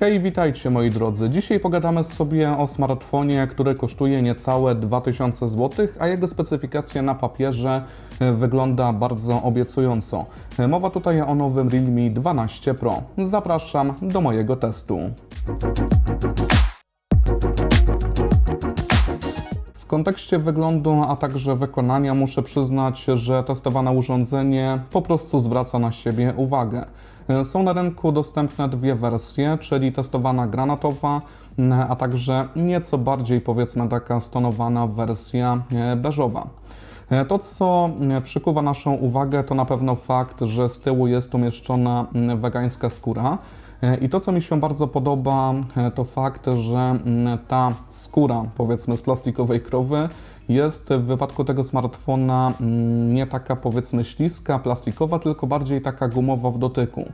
Hej, witajcie moi drodzy. Dzisiaj pogadamy sobie o smartfonie, który kosztuje niecałe 2000 zł, a jego specyfikacja na papierze e, wygląda bardzo obiecująco. E, Mowa tutaj o nowym Realme 12 Pro. Zapraszam do mojego testu. W kontekście wyglądu, a także wykonania muszę przyznać, że testowane urządzenie po prostu zwraca na siebie uwagę. E, Są na rynku dostępne dwie wersje, czyli testowana granatowa, m, a także nieco bardziej powiedzmy taka stonowana wersja e, beżowa. E, To, co przykuwa naszą uwagę, to na pewno fakt, że z tyłu jest umieszczona wegańska skóra. E, I to, co mi się bardzo podoba, e, to fakt, że ta skóra, powiedzmy, z plastikowej krowy jest w wypadku tego smartfona mm, nie taka, powiedzmy, śliska, plastikowa, tylko bardziej taka gumowa w dotyku.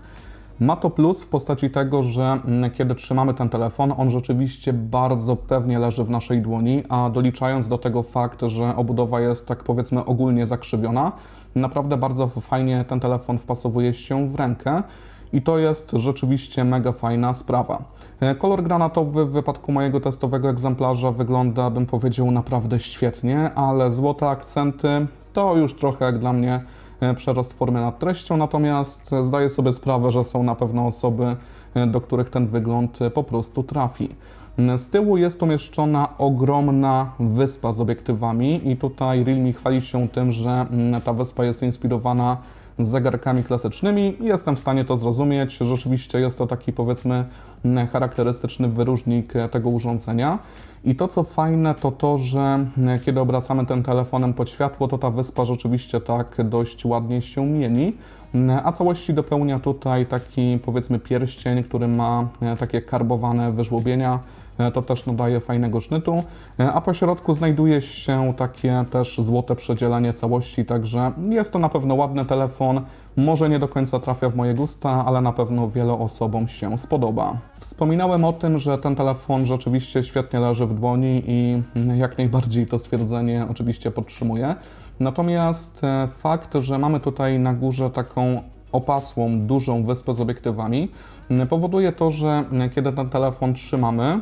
Ma to plus w postaci tego, że mm, kiedy trzymamy ten telefon, on rzeczywiście bardzo pewnie leży w naszej dłoni, a doliczając do tego fakt, że obudowa jest tak powiedzmy ogólnie zakrzywiona, naprawdę bardzo fajnie ten telefon wpasowuje się w rękę. I to jest rzeczywiście mega fajna sprawa. E, Kolor granatowy w wypadku mojego testowego egzemplarza wygląda, bym powiedział, naprawdę świetnie, ale złote akcenty to już trochę jak dla mnie e, przerost formy nad treścią, natomiast zdaję sobie sprawę, że są na pewno osoby, e, do których ten wygląd po prostu trafi. Z tyłu jest umieszczona ogromna wyspa z obiektywami i tutaj Realme chwali się tym, że mm, ta wyspa jest inspirowana z zegarkami klasycznymi i jestem w stanie to zrozumieć. Rzeczywiście jest to taki powiedzmy mm, charakterystyczny wyróżnik e, tego urządzenia. I to co fajne to to, że mm, kiedy obracamy ten telefonem pod światło, to ta wyspa rzeczywiście tak dość ładnie się mieni. Mm, A całości dopełnia tutaj taki powiedzmy pierścień, który ma e, takie karbowane wyżłobienia. E, To też nadaje fajnego sznytu, E, a po środku znajduje się takie też złote przedzielenie całości, także jest to na pewno ładny telefon. Może nie do końca trafia w moje gusta, ale na pewno wielu osobom się spodoba. Wspominałem o tym, że ten telefon rzeczywiście świetnie leży w dłoni i jak najbardziej to stwierdzenie oczywiście podtrzymuję. Natomiast e, fakt, że mamy tutaj na górze taką opasłą, dużą wyspę z obiektywami, powoduje to, że kiedy ten telefon trzymamy,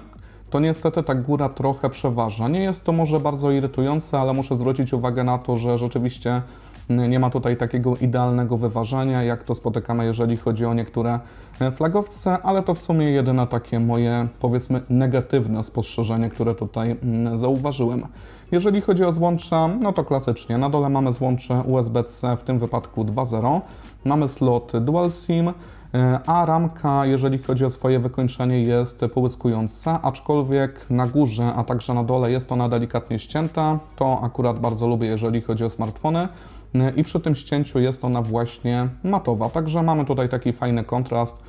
to niestety ta góra trochę przeważa. Nie jest to może bardzo irytujące, ale muszę zwrócić uwagę na to, że rzeczywiście m, nie ma tutaj takiego idealnego wyważenia, jak to spotykamy, jeżeli chodzi o niektóre e, flagowce, ale to w sumie jedyne takie moje, powiedzmy, negatywne spostrzeżenie, które tutaj mm, zauważyłem. Jeżeli chodzi o złącza, no to klasycznie. Na dole mamy złącze USB-C, w tym wypadku 2.0. Mamy slot Dual SIM, e, a ramka, jeżeli chodzi o swoje wykończenie, jest połyskująca, aczkolwiek na górze, a także na dole jest ona delikatnie ścięta. To akurat bardzo lubię, jeżeli chodzi o smartfony. E, I przy tym ścięciu jest ona właśnie matowa, także mamy tutaj taki fajny kontrast.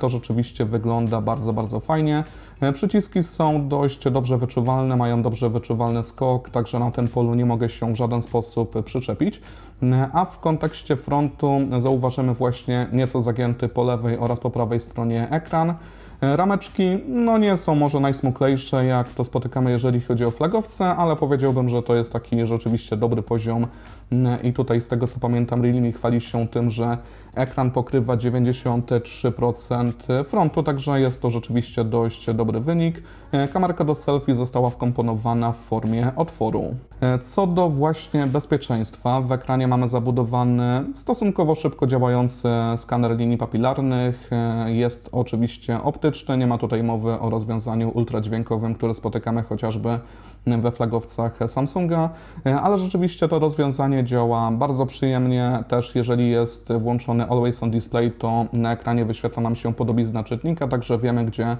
To rzeczywiście wygląda bardzo, bardzo fajnie. E, Przyciski są dość dobrze wyczuwalne, mają dobrze wyczuwalny skok, także na tym polu nie mogę się w żaden sposób przyczepić. E, A w kontekście frontu zauważymy właśnie nieco zagięty po lewej oraz po prawej stronie ekran. E, Rameczki no nie są może najsmuklejsze, jak to spotykamy, jeżeli chodzi o flagowce, ale powiedziałbym, że to jest taki rzeczywiście dobry poziom. Mm, I tutaj z tego co pamiętam, Realme chwali się tym, że ekran pokrywa 93% frontu, także jest to rzeczywiście dość dobry wynik. E, Kamerka do selfie została wkomponowana w formie otworu. E, Co do właśnie bezpieczeństwa, w ekranie mamy zabudowany stosunkowo szybko działający skaner linii papilarnych. E, Jest oczywiście optyczny, nie ma tutaj mowy o rozwiązaniu ultradźwiękowym, które spotykamy chociażby we flagowcach Samsunga, E, ale rzeczywiście to rozwiązanie działa bardzo przyjemnie. Też jeżeli jest włączony Always on Display, to na ekranie wyświetla nam się podobizna czytnika, także wiemy, gdzie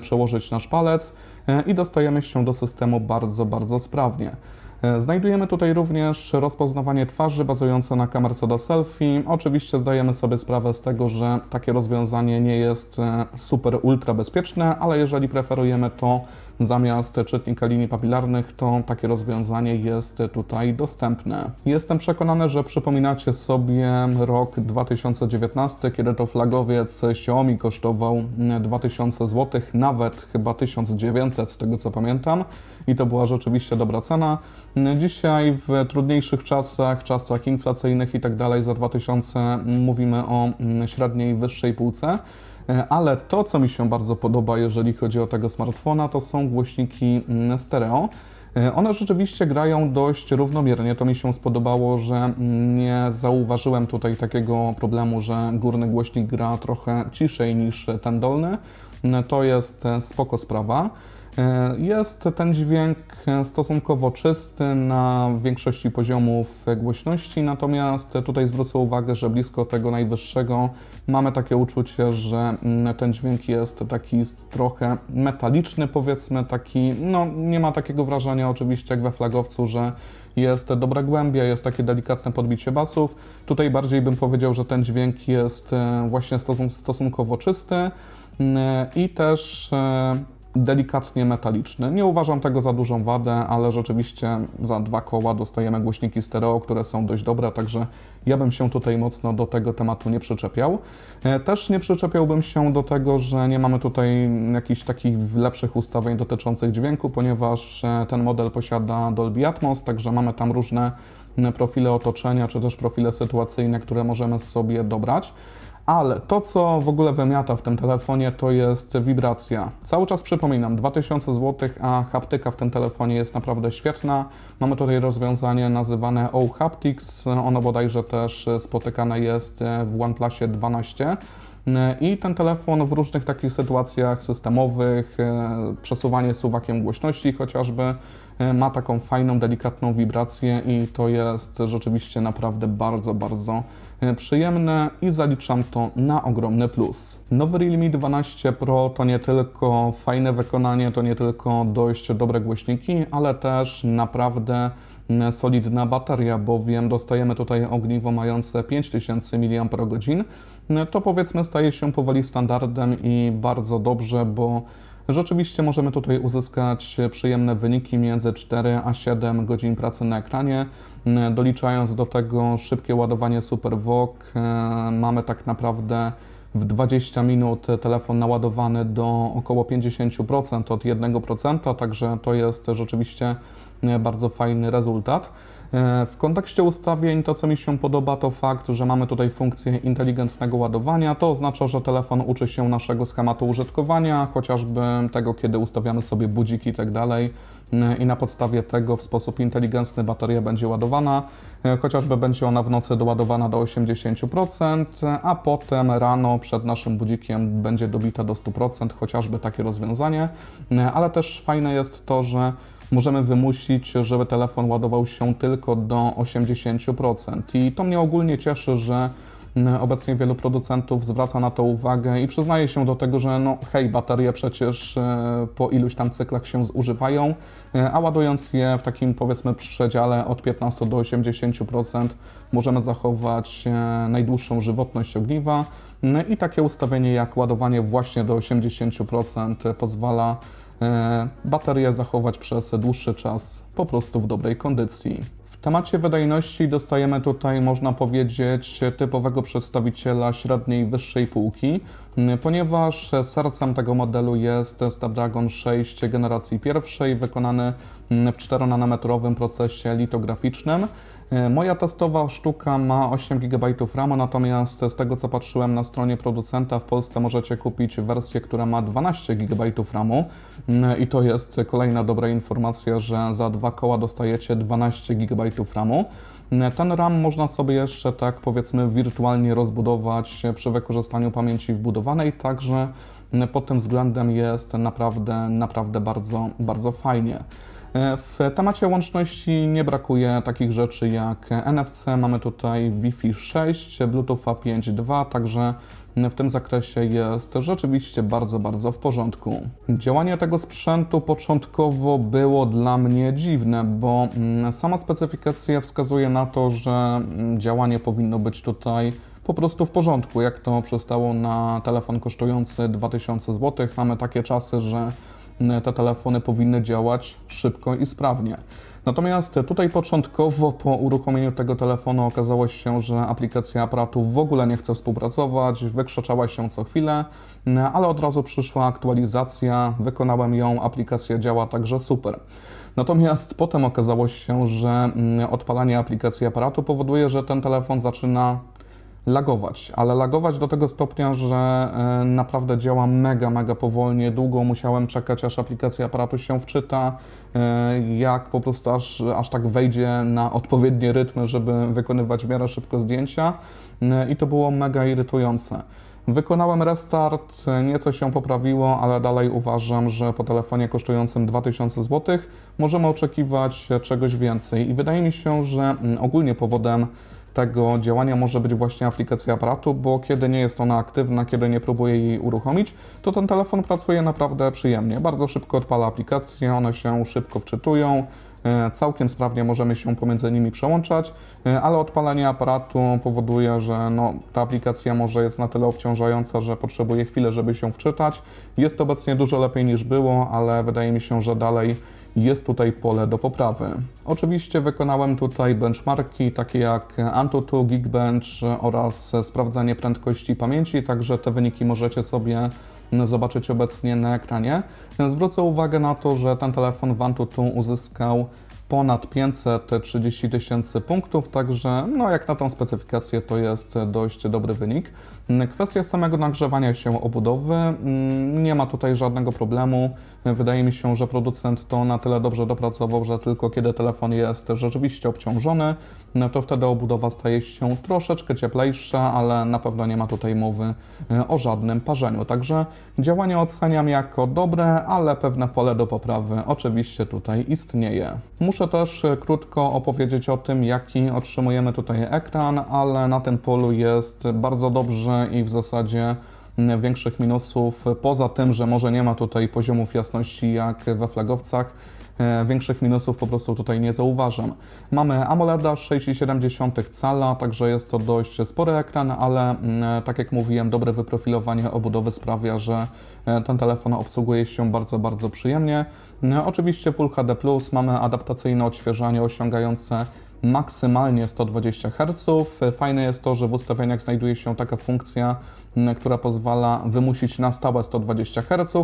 przełożyć nasz palec e, i dostajemy się do systemu bardzo, bardzo sprawnie. E, Znajdujemy tutaj również rozpoznawanie twarzy bazujące na kamerce do selfie. Oczywiście zdajemy sobie sprawę z tego, że takie rozwiązanie nie jest e, super ultra bezpieczne, ale jeżeli preferujemy to zamiast czytnika linii papilarnych, to takie rozwiązanie jest tutaj dostępne. Jestem przekonany, że przypominacie sobie rok 2019, kiedy to flagowiec Xiaomi kosztował 2000 zł, nawet chyba 1900 z tego co pamiętam i to była rzeczywiście dobra cena. Dzisiaj w trudniejszych czasach, czasach inflacyjnych i tak dalej za 2000 mówimy o średniej wyższej półce. E, Ale to, co mi się bardzo podoba, jeżeli chodzi o tego smartfona, to są głośniki mm, stereo. E, One rzeczywiście grają dość równomiernie. To mi się spodobało, że nie zauważyłem tutaj takiego problemu, że górny głośnik gra trochę ciszej niż ten dolny. Mm, To jest e, spoko sprawa. E, Jest ten dźwięk e, stosunkowo czysty na większości poziomów e, głośności, natomiast tutaj zwrócę uwagę, że blisko tego najwyższego mamy takie uczucie, że mm, ten dźwięk jest taki trochę metaliczny, powiedzmy, taki, no nie ma takiego wrażenia oczywiście jak we flagowcu, że jest dobra głębia, jest takie delikatne podbicie basów. Tutaj bardziej bym powiedział, że ten dźwięk jest właśnie stosun- stosunkowo czysty mm, i też delikatnie metaliczny. Nie uważam tego za dużą wadę, ale rzeczywiście za dwa koła dostajemy głośniki stereo, które są dość dobre, także ja bym się tutaj mocno do tego tematu nie przyczepiał. E, Też nie przyczepiałbym się do tego, że nie mamy tutaj jakichś takich lepszych ustawień dotyczących dźwięku, ponieważ e, ten model posiada Dolby Atmos, także mamy tam różne profile otoczenia, czy też profile sytuacyjne, które możemy sobie dobrać. Ale to, co w ogóle wymiata w tym telefonie, to jest wibracja. Cały czas przypominam, 2000 zł, a haptyka w tym telefonie jest naprawdę świetna. Mamy tutaj rozwiązanie nazywane O-Haptics. Ono bodajże też spotykane jest w OnePlusie 12. I ten telefon w różnych takich sytuacjach systemowych, e, przesuwanie suwakiem głośności chociażby, e, ma taką fajną, delikatną wibrację i to jest rzeczywiście naprawdę bardzo, bardzo przyjemne i zaliczam to na ogromny plus. Nowy Realme 12 Pro to nie tylko fajne wykonanie, to nie tylko dość dobre głośniki, ale też naprawdę mm, solidna bateria, bowiem dostajemy tutaj ogniwo mające 5000 mAh. To powiedzmy staje się powoli standardem i bardzo dobrze, bo Rzeczywiście możemy tutaj uzyskać przyjemne wyniki między 4 a 7 godzin pracy na ekranie. Doliczając do tego szybkie ładowanie SuperVOOC, e, mamy tak naprawdę w 20 minut telefon naładowany do około 50% od 1%, także to jest rzeczywiście e, bardzo fajny rezultat. E, W kontekście ustawień to, co mi się podoba, to fakt, że mamy tutaj funkcję inteligentnego ładowania. To oznacza, że telefon uczy się naszego schematu użytkowania, chociażby tego, kiedy ustawiamy sobie budziki i tak. E, I na podstawie tego w sposób inteligentny bateria będzie ładowana. E, Chociażby będzie ona w nocy doładowana do 80%, a potem rano przed naszym budzikiem będzie dobita do 100%, chociażby takie rozwiązanie. Ale też fajne jest to, że możemy wymusić, żeby telefon ładował się tylko do 80%. I to mnie ogólnie cieszy, że m, obecnie wielu producentów zwraca na to uwagę i przyznaje się do tego, że no hej, baterie przecież e, po iluś tam cyklach się zużywają, e, a ładując je w takim powiedzmy przedziale od 15 do 80% możemy zachować e, najdłuższą żywotność ogniwa No i takie ustawienie jak ładowanie właśnie do 80% pozwala baterię zachować przez dłuższy czas po prostu w dobrej kondycji. W temacie wydajności dostajemy tutaj, można powiedzieć, typowego przedstawiciela średniej wyższej półki, ponieważ sercem tego modelu jest Snapdragon 6 generacji pierwszej, wykonany w 4-nanometrowym procesie litograficznym. E, Moja testowa sztuka ma 8 GB RAMu, natomiast z tego co patrzyłem na stronie producenta w Polsce możecie kupić wersję, która ma 12 GB RAMu Mm, i to jest kolejna dobra informacja, że za dwa koła dostajecie 12 GB RAMu. Mm, Ten RAM można sobie jeszcze tak powiedzmy wirtualnie rozbudować przy wykorzystaniu pamięci wbudowanej, także mm, pod tym względem jest naprawdę, naprawdę bardzo, bardzo fajnie. W temacie łączności nie brakuje takich rzeczy jak NFC, mamy tutaj Wi-Fi 6, Bluetooth 5.2, także w tym zakresie jest rzeczywiście bardzo, bardzo w porządku. Działanie tego sprzętu początkowo było dla mnie dziwne, bo mm, sama specyfikacja wskazuje na to, że mm, działanie powinno być tutaj po prostu w porządku, jak to przystało na telefon kosztujący 2000 zł. Mamy takie czasy, że te telefony powinny działać szybko i sprawnie. Natomiast tutaj początkowo po uruchomieniu tego telefonu okazało się, że aplikacja aparatu w ogóle nie chce współpracować, wykrzyczała się co chwilę, ale od razu przyszła aktualizacja, wykonałem ją, aplikacja działa także super. Natomiast potem okazało się, że mm, odpalanie aplikacji aparatu powoduje, że ten telefon zaczyna lagować, ale lagować do tego stopnia, że e, naprawdę działa mega, mega powolnie. Długo musiałem czekać, aż aplikacja aparatu się wczyta, e, jak po prostu aż, aż tak wejdzie na odpowiednie rytmy, żeby wykonywać w miarę szybko zdjęcia e, i to było mega irytujące. Wykonałem restart, nieco się poprawiło, ale dalej uważam, że po telefonie kosztującym 2000 zł możemy oczekiwać czegoś więcej. I wydaje mi się, że mm, ogólnie powodem tego działania może być właśnie aplikacja aparatu, bo kiedy nie jest ona aktywna, kiedy nie próbuję jej uruchomić, to ten telefon pracuje naprawdę przyjemnie. Bardzo szybko odpala aplikacje, one się szybko wczytują, całkiem sprawnie możemy się pomiędzy nimi przełączać, e, ale odpalenie aparatu powoduje, że no, ta aplikacja może jest na tyle obciążająca, że potrzebuje chwilę, żeby się wczytać. Jest obecnie dużo lepiej niż było, ale wydaje mi się, że dalej jest tutaj pole do poprawy. Oczywiście wykonałem tutaj benchmarki takie jak Antutu, Geekbench oraz sprawdzanie prędkości pamięci, także te wyniki możecie sobie zobaczyć obecnie na ekranie. Zwrócę uwagę na to, że ten telefon w Antutu uzyskał ponad 530 tysięcy punktów, także no jak na tą specyfikację to jest dość dobry wynik. Kwestia samego nagrzewania się obudowy, mm, nie ma tutaj żadnego problemu. Wydaje mi się, że producent to na tyle dobrze dopracował, że tylko kiedy telefon jest rzeczywiście obciążony, no to wtedy obudowa staje się troszeczkę cieplejsza, ale na pewno nie ma tutaj mowy e, o żadnym parzeniu. Także działanie oceniam jako dobre, ale pewne pole do poprawy oczywiście tutaj istnieje. Muszę też e, krótko opowiedzieć o tym, jaki otrzymujemy tutaj ekran, ale na tym polu jest bardzo dobrze i w zasadzie większych minusów, poza tym, że może nie ma tutaj poziomów jasności jak we flagowcach, większych minusów po prostu tutaj nie zauważam. Mamy AMOLEDa 6,7 cala, także jest to dość spory ekran, ale tak jak mówiłem, dobre wyprofilowanie obudowy sprawia, że e, ten telefon obsługuje się bardzo, bardzo przyjemnie. E, oczywiście Full HD+, mamy adaptacyjne odświeżanie osiągające maksymalnie 120 Hz. Fajne jest to, że w ustawieniach znajduje się taka funkcja, która pozwala wymusić na stałe 120 Hz.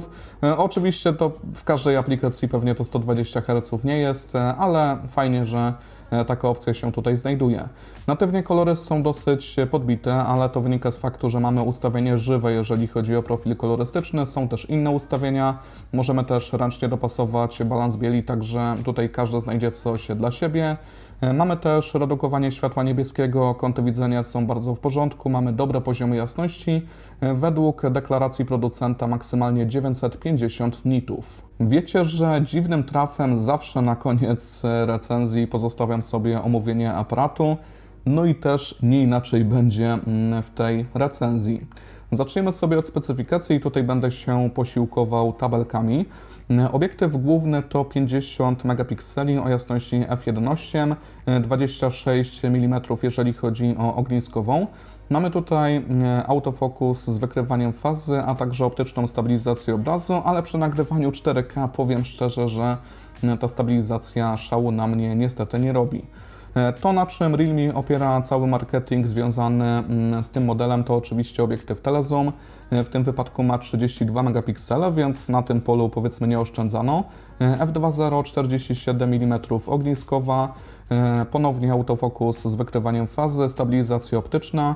E, oczywiście to w każdej aplikacji pewnie to 120 Hz nie jest, e, ale fajnie, że e, taka opcja się tutaj znajduje. Natywnie kolory są dosyć podbite, ale to wynika z faktu, że mamy ustawienie żywe, jeżeli chodzi o profil kolorystyczny. Są też inne ustawienia. Możemy też ręcznie dopasować balans bieli, także tutaj każdy znajdzie coś dla siebie. Mamy też redukowanie światła niebieskiego, kąty widzenia są bardzo w porządku, mamy dobre poziomy jasności, według deklaracji producenta maksymalnie 950 nitów. Wiecie, że dziwnym trafem zawsze na koniec recenzji pozostawiam sobie omówienie aparatu, no i też nie inaczej będzie mm, w tej recenzji. Zacznijmy sobie od specyfikacji i tutaj będę się posiłkował tabelkami. Obiektyw główny to 50 megapikseli o jasności f1.8, 26 mm jeżeli chodzi o ogniskową. Mamy tutaj e, autofokus z wykrywaniem fazy, a także optyczną stabilizację obrazu, ale przy nagrywaniu 4K powiem szczerze, że e, ta stabilizacja szału na mnie niestety nie robi. E, to, na czym Realme opiera cały marketing związany mm, z tym modelem, to oczywiście obiektyw telezoom. E, w tym wypadku ma 32 megapiksele, więc na tym polu powiedzmy nie oszczędzano. E, f2.0 47 mm ogniskowa, ponownie autofokus z wykrywaniem fazy, stabilizacja optyczna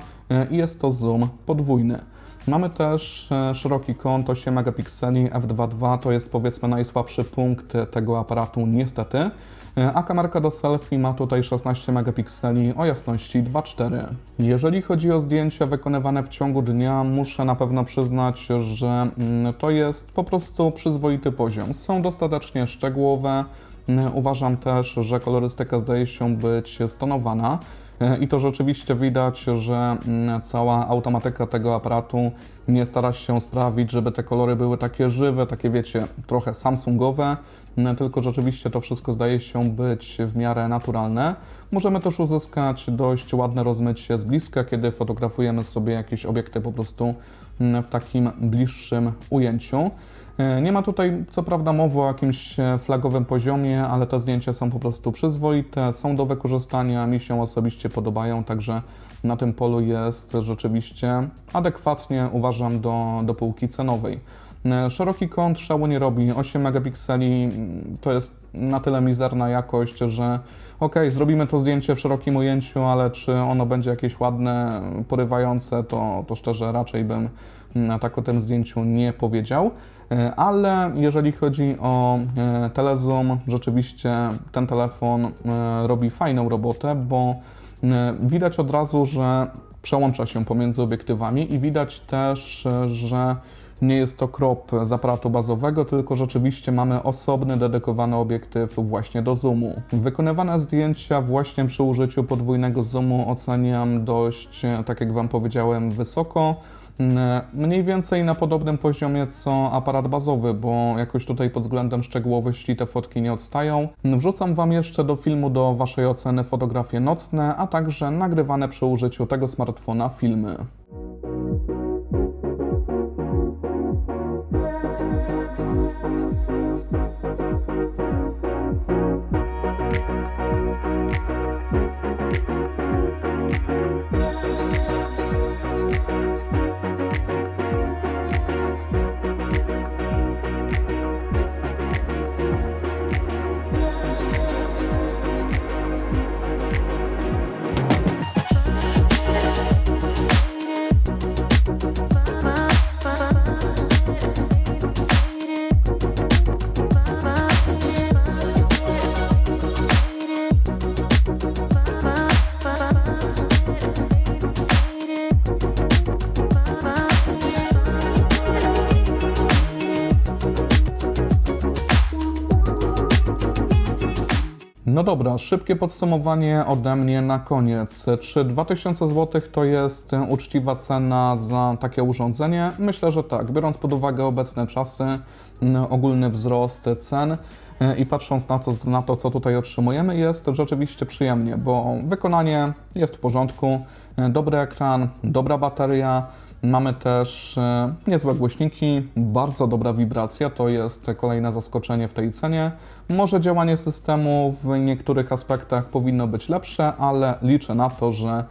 i jest to zoom podwójny. Mamy też szeroki kąt 8 megapikseli f2.2, to jest powiedzmy najsłabszy punkt tego aparatu niestety. A kamerka do selfie ma tutaj 16 megapikseli o jasności 2.4. Jeżeli chodzi o zdjęcia wykonywane w ciągu dnia, muszę na pewno przyznać, że mm, to jest po prostu przyzwoity poziom. Są dostatecznie szczegółowe. Uważam też, że kolorystyka zdaje się być stonowana. E, I to rzeczywiście widać, że mm, cała automatyka tego aparatu nie stara się sprawić, żeby te kolory były takie żywe, takie wiecie, trochę Samsungowe, mm, tylko rzeczywiście to wszystko zdaje się być w miarę naturalne. Możemy też uzyskać dość ładne rozmycie z bliska, kiedy fotografujemy sobie jakieś obiekty po prostu mm, w takim bliższym ujęciu. E, nie ma tutaj co prawda mowy o jakimś e, flagowym poziomie, ale te zdjęcia są po prostu przyzwoite, są do wykorzystania, mi się osobiście podobają, także na tym polu jest rzeczywiście adekwatnie, uważam, do, do półki cenowej. E, Szeroki kąt szału nie robi, 8 megapikseli mm, to jest na tyle mizerna jakość, że ok, zrobimy to zdjęcie w szerokim ujęciu, ale czy ono będzie jakieś ładne, porywające, to, to szczerze raczej bym mm, tak o tym zdjęciu nie powiedział. E, Ale jeżeli chodzi o e, telezoom, rzeczywiście ten telefon robi fajną robotę, bo widać od razu, że przełącza się pomiędzy obiektywami i widać też, że nie jest to crop z aparatu bazowego, tylko rzeczywiście mamy osobny, dedykowany obiektyw właśnie do zoomu. Wykonywane zdjęcia właśnie przy użyciu podwójnego zoomu oceniam dość, tak jak Wam powiedziałem, wysoko. Mniej więcej na podobnym poziomie co aparat bazowy, bo jakoś tutaj pod względem szczegółowości te fotki nie odstają. Wrzucam Wam jeszcze do filmu do Waszej oceny fotografie nocne, a także nagrywane przy użyciu tego smartfona filmy. No dobra, szybkie podsumowanie ode mnie na koniec. Czy 2000 zł to jest uczciwa cena za takie urządzenie? Myślę, że tak. Biorąc pod uwagę obecne czasy, m, ogólny wzrost cen e, i patrząc na to, na to, co tutaj otrzymujemy, jest rzeczywiście przyjemnie, bo wykonanie jest w porządku, e, dobry ekran, dobra bateria, Mamy też e, niezłe głośniki, bardzo dobra wibracja, to jest kolejne zaskoczenie w tej cenie. Może działanie systemu w niektórych aspektach powinno być lepsze, ale liczę na to, że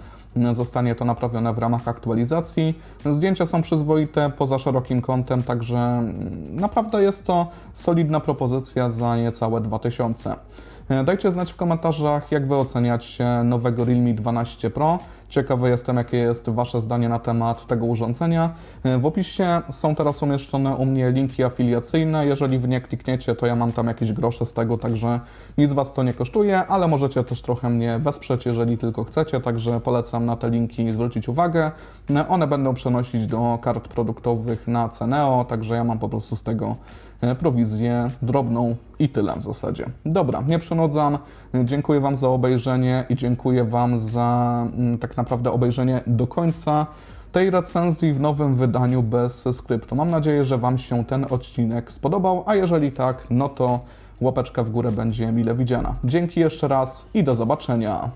zostanie to naprawione w ramach aktualizacji. Zdjęcia są przyzwoite poza szerokim kątem, także mm, naprawdę jest to solidna propozycja za niecałe 2000. E, Dajcie znać w komentarzach, jak Wy oceniacie nowego Realme 12 Pro. Ciekawy jestem, jakie jest Wasze zdanie na temat tego urządzenia. E, W opisie są teraz umieszczone u mnie linki afiliacyjne. Jeżeli w nie klikniecie, to ja mam tam jakieś grosze z tego, także nic Was to nie kosztuje, ale możecie też trochę mnie wesprzeć, jeżeli tylko chcecie, także polecam na te linki zwrócić uwagę. E, One będą przenosić do kart produktowych na Ceneo, także ja mam po prostu z tego prowizję drobną i tyle w zasadzie. Dobra, nie przynudzam. Dziękuję Wam za obejrzenie i dziękuję Wam za mm, tak naprawdę obejrzenie do końca tej recenzji w nowym wydaniu bez skryptu. Mam nadzieję, że Wam się ten odcinek spodobał, a jeżeli tak, no to łapeczka w górę będzie mile widziana. Dzięki jeszcze raz i do zobaczenia.